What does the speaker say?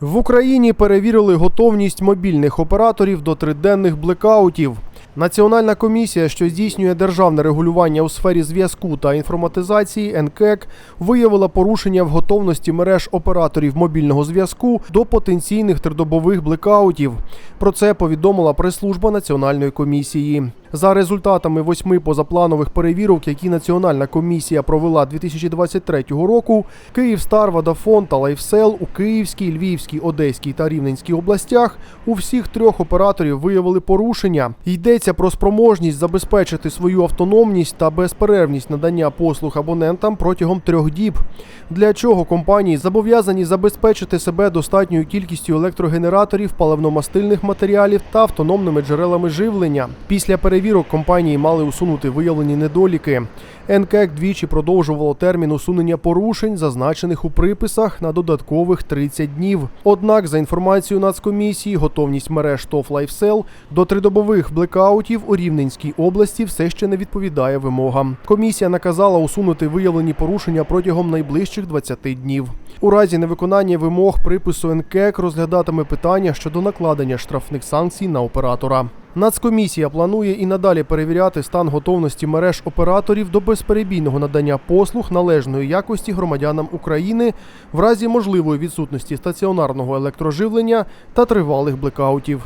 В Україні перевірили готовність мобільних операторів до триденних блекаутів. Національна комісія, що здійснює державне регулювання у сфері зв'язку та інформатизації НКЕК, виявила порушення в готовності мереж операторів мобільного зв'язку до потенційних тридобових блекаутів. Про це повідомила прес-служба Національної комісії. За результатами восьми позапланових перевірок, які Національна комісія провела 2023 року, Київстар, Водафон та Лайфсел у Київській, Львівській, Одеській та Рівненській областях у всіх трьох операторів виявили порушення. Йдеться про спроможність забезпечити свою автономність та безперервність надання послуг абонентам протягом трьох діб. Для чого компанії зобов'язані забезпечити себе достатньою кількістю електрогенераторів, паливно-мастильних матеріалів та автономними джерелами живлення. Після перевірок компанії мали усунути виявлені недоліки. НКЕК двічі продовжувало термін усунення порушень, зазначених у приписах, на додаткових 30 днів. Однак, за інформацією Нацкомісії, готовність мереж ТОВ «Лайфсел» до тридобових блекаутів у Рівненській області все ще не відповідає вимогам. Комісія наказала усунути виявлені порушення протягом найближчих 20 днів. У разі невиконання вимог припису НКЕК розглядатиме питання щодо накладення штрафних санкцій на оператора. Нацкомісія планує і надалі перевіряти стан готовності мереж операторів до безперебійного надання послуг належної якості громадянам України в разі можливої відсутності стаціонарного електроживлення та тривалих блекаутів.